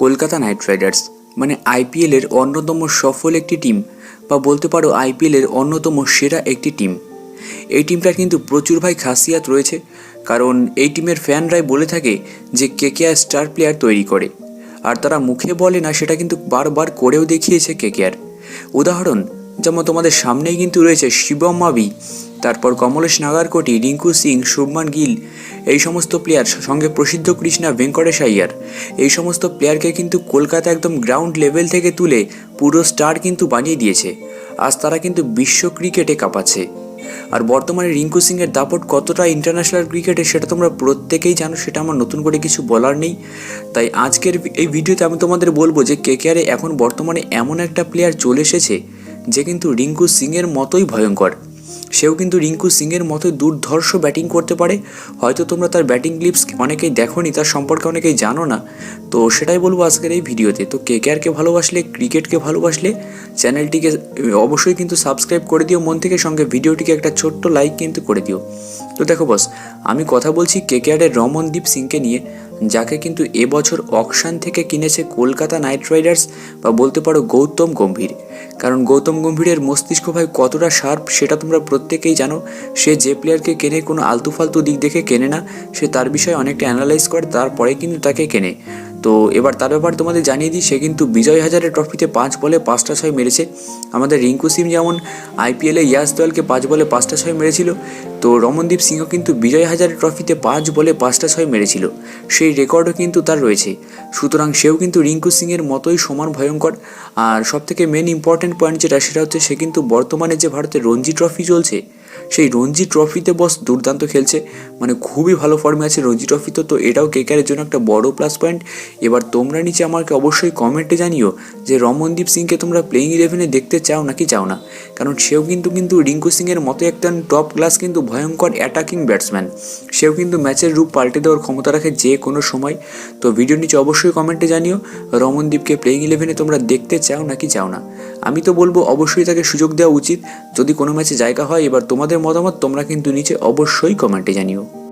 Kolkata night Riders মানে আইপিএলের অন্যতম সফল একটি টিম, বা বলতে পারো আইপিএলের অন্যতম সেরা একটি টিম। এই টিমটার কিন্তু প্রচুর ভাই খাসিয়াত রয়েছে, কারণ এই টিমের ফ্যানরাই বলে থাকে যে কে কে আর স্টার প্লেয়ার তৈরি করে। আর তারা মুখে বলে না, সেটা কিন্তু বারবার করেও দেখিয়েছে কে কে আর উদাহরণ যেমন তোমাদের সামনেই কিন্তু রয়েছে শিবম মাবি, তারপর কমলেশ নাগারকোটি, রিঙ্কু সিং, শুভমান গিল, এই সমস্ত প্লেয়ার সঙ্গে প্রসিদ্ধ কৃষ্ণা ভেঙ্কটেশ আইয়ার। এই সমস্ত প্লেয়ারকে কিন্তু কলকাতা একদম গ্রাউন্ড লেভেল থেকে তুলে পুরো স্টার কিন্তু বানিয়ে দিয়েছে। আজ তারা কিন্তু বিশ্ব ক্রিকেটে কাঁপাচ্ছে। আর বর্তমানে রিঙ্কু সিংয়ের দাপট কতটা ইন্টারন্যাশনাল ক্রিকেটে সেটা তোমরা প্রত্যেকেই জানো, সেটা আমার নতুন করে কিছু বলার নেই। তাই আজকের এই ভিডিওতে আমি তোমাদের বলব যে কেকেআরে এখন বর্তমানে এমন একটা প্লেয়ার চলে এসেছে যে কিন্তু রিঙ্কু সিংয়ের মতোই ভয়ঙ্কর। সেও কিন্তু রিঙ্কু সিংয়ের মতো দুর্ধর্ষ ব্যাটিং করতে পারে। হয়তো তোমরা তার ব্যাটিং ক্লিপস অনেকেই দেখোনি, তার সম্পর্কে অনেকেই জানো না। তো সেটাই বলব আজকের এই ভিডিওতে। তো কে কেআরকে ভালোবাসলে, ক্রিকেটকে ভালোবাসলে, চ্যানেলটিকে অবশ্যই কিন্তু সাবস্ক্রাইব করে দিও। মন থেকে সঙ্গে ভিডিওটিকে একটা ছোট্ট লাইক কিন্তু করে দিও। তো দেখো বস, আমি কথা বলছি কে কেআরের রমনদীপ সিংকে নিয়ে, যাকে কিন্তু এবছর অকশান থেকে কিনেছে কলকাতা নাইট রাইডার্স বা বলতে পারো গৌতম গম্ভীর। কারণ গৌতম গম্ভীরের মস্তিষ্ক ভাই কতটা শার্প, সেটা তোমরা প্রত্যেকেই জানো। সে যে প্লেয়ারকে কেনে কোনো আলতু ফালতু দিক দেখে কেনে না, সে তার বিষয়ে অনেকটা অ্যানালাইজ করে, তারপরে কিন্তু তাকে কেনে। তো এবার তার ব্যাপারে তোমাদের জানিয়ে দিই, সে কিন্তু বিজয় হাজারের ট্রফিতে পাঁচ বলে পাঁচটা ছয় মেরেছে। আমাদের রিঙ্কু সিং যেমন আইপিএলে ইয়াস দলকে পাঁচ বলে পাঁচটা ছয় মেরেছিল, তো রমনদীপ সিংও কিন্তু বিজয় হাজারের ট্রফিতে পাঁচ বলে পাঁচটা ছয় মেরেছিল। সেই রেকর্ডও কিন্তু তার রয়েছে। সুতরাং সেও কিন্তু রিঙ্কু সিংয়ের মতোই সমান ভয়ঙ্কর। আর সবথেকে মেন ইম্পর্ট্যান্ট পয়েন্ট যেটা, সেটা হচ্ছে সে কিন্তু বর্তমানে যে ভারতের রঞ্জি ট্রফি চলছে সেই রঞ্জি ট্রফিতে বস দুর্দান্ত খেলছে। মানে খুবই ভালো ফর্মে আছে রঞ্জি ট্রফিতে তো এটাও কেকারের জন্য একটা বড় প্লাস পয়েন্ট এবার তোমরা নিচে আমাকে অবশ্যই কমেন্টে জানিও যে রমনদীপ সিংকে তোমরা প্লেইং ইলেভেনে দেখতে চাও নাকি চাও না? কারণ সেও কিন্তু কিন্তু রিঙ্কু সিংয়ের মতো একটা টপ ক্লাস কিন্তু ভয়ঙ্কর অ্যাটাকিং ব্যাটসম্যান সেও কিন্তু ম্যাচের রূপ পাল্টে দেওয়ার ক্ষমতা রাখে যে কোনো সময়। তো ভিডিও নিচে অবশ্যই কমেন্টে জানিও রমনদীপকে প্লেইং ইলেভেনে তোমরা দেখতে চাও নাকি চাও না? আমি তো বলব অবশ্যই তাকে সুযোগ দেওয়া উচিত। যদি কোনো ম্যাচে জায়গা হয়, এবার তোমাদের মতামত তোমরা কিন্তু নিচে অবশ্যই কমেন্টে জানিও।